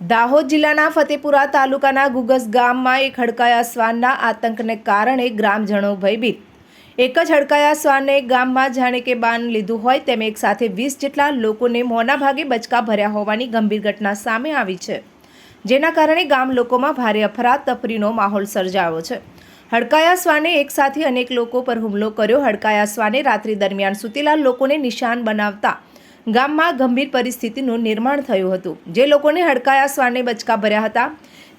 દાહોદ જિલ્લાના ફતેપુરા તાલુકાના ગુગસ ગામમાં એક હડકાયા શ્વાનના આતંકને કારણે ગ્રામજનો ભયભીત. એક જ હડકાયા શ્વાનને ગામમાં જાણે કે બાન લીધું હોય તેમ એક સાથે વીસ જેટલા લોકોને મોના ભાગે બચકા ભર્યા હોવાની ગંભીર ઘટના સામે આવી છે. જેના કારણે ગામ લોકોમાં ભારે અફરાતફરીનો માહોલ સર્જાયો છે. હડકાયા શ્વાને એક સાથે અનેક લોકો પર હુમલો કર્યો. હડકાયા શ્વાને રાત્રિ દરમિયાન સૂતેલા લોકોને નિશાન બનાવતા ગામમાં ગંભીર પરિસ્થિતિનું નિર્માણ થયું હતું. જે લોકોને હડકાયા, શ્વાને બચકા ભર્યા હતા.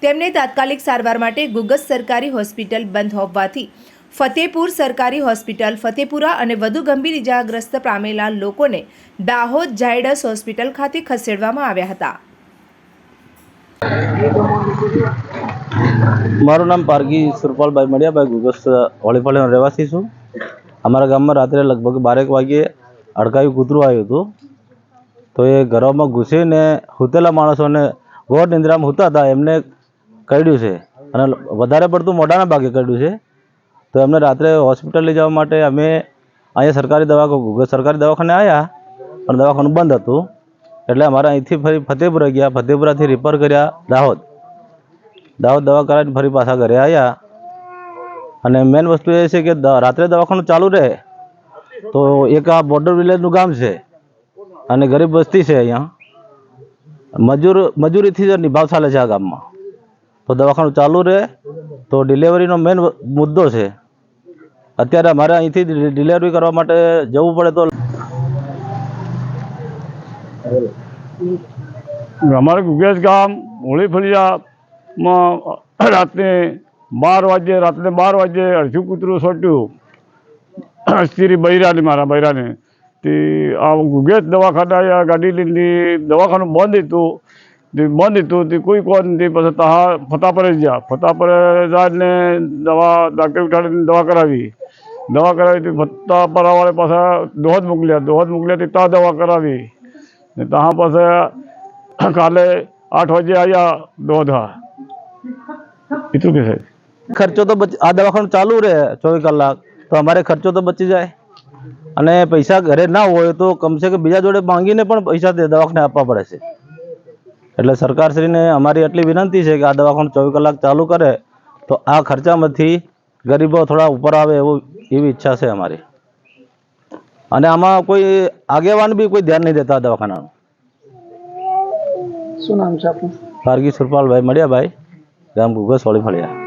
તેમને તાત્કાલિક સારવાર માટે ગુગસ સરકારી હોસ્પિટલ બંધ હોવાથી ફતેપુર સરકારી હોસ્પિટલ, ફતેપુરા અને વધુ ગંભીર ઇજાગ્રસ્ત પામેલા લોકોને દાહોદ ઝાયડસ હોસ્પિટલ ખાતે ખસેડવામાં આવ્યા હતા. મારું નામ પારગી સુરપાલભાઈ મળ્યાભાઈ ગુગસ હોળીફાળીનો રહેવાસી છું. અમારા ગામમાં રાત્રે લગભગ બારેક વાગ્યે અડકાયું કૂતરું આવ્યું હતું. તો એ ઘરોમાં ઘૂસીને સૂતેલા માણસોને ગોળ નિંદ્રામાં સૂતા હતા, એમને કરડ્યું છે. અને વધારે પડતું મોઢાના ભાગે કરડ્યું છે. તો એમને રાત્રે હોસ્પિટલ લઈ જવા માટે અમે અહીંયા સરકારી દવા સરકારી દવાખાને આવ્યા પણ દવાખાનું બંધ હતું. એટલે અમારે અહીંથી ફરી ફતેપુરા ગયા, ફતેપુરાથી રિપેર કર્યા દાહોદ. દાહોદ દવા કરાવીને ફરી પાછા ઘરે આવ્યા અને મેન વસ્તુ એ છે કે રાત્રે દવાખાનું ચાલુ રહે, તો એક આ બોર્ડર વિલેજનું ગામ છે. અને ગરીબ વસ્તી છે અહીંયા. મજૂર, મજૂરીથી જ નિભાવ ચાલે છે આ ગામમાં. તો દવાખાનું ચાલુ રહે, તો ડિલિવરીનો મેન મુદ્દો છે. અત્યારે અમારે અહીંથી ડિલિવરી કરવા માટે જવું પડે તો અમારે ગુગેશ ગામ હોળી ફળિયામાં રાત્રે બાર વાગ્યે રાત્રે બાર વાગે અડધું કૂતરું સોટ્યું. સ્ત્રી બૈરાની, મારા બૈરાને. તે આ ગુગેશ દવાખાના ગાડી લીધી દવાખાનું બંધ હતું બંધ હતું તે કોઈ કોણ તે પછી તહા ફતાપરે ગયા ફતાપરે જાને દવા ડાક્ટર ઉઠાડીને દવા કરાવી દવા કરાવી તે ફતાપરાવાળે પાછા દોહદ મોકલ્યા દોહદ મોકલ્યા તે ત્યાં દવા કરાવી ને તહા પાસે કાલે આઠ વાગે આવ્યા દોધા એટલું કે સાહેબ ખર્ચો તો આ દવાખાનું ચાલુ રહે ચોવીસ કલાક તો અમારે ખર્ચો તો બચી જાય અને પૈસા ઘરે ના હોય તો કમસે કમ બીજા જોડે માંગીને પણ પૈસા તે દવાખાને આપવા પડે છે. એટલે સરકારશ્રીને અમારી એટલી વિનંતી છે કે આ દવાખાનું ચોવીસ કલાક ચાલુ કરે તો આ ખર્ચામાંથી ગરીબો થોડા ઉપર આવે એવું એવી ઈચ્છા છે અમારી. અને આમાં કોઈ આગેવાન બી કોઈ ધ્યાન નહીં દેતા દવાખાનાનું. શું નામ છે આપનું? ફારગી સુરપાલભાઈ મળ્યા ભાઈ. ગામ ગુગસ હોળી ફળિયા.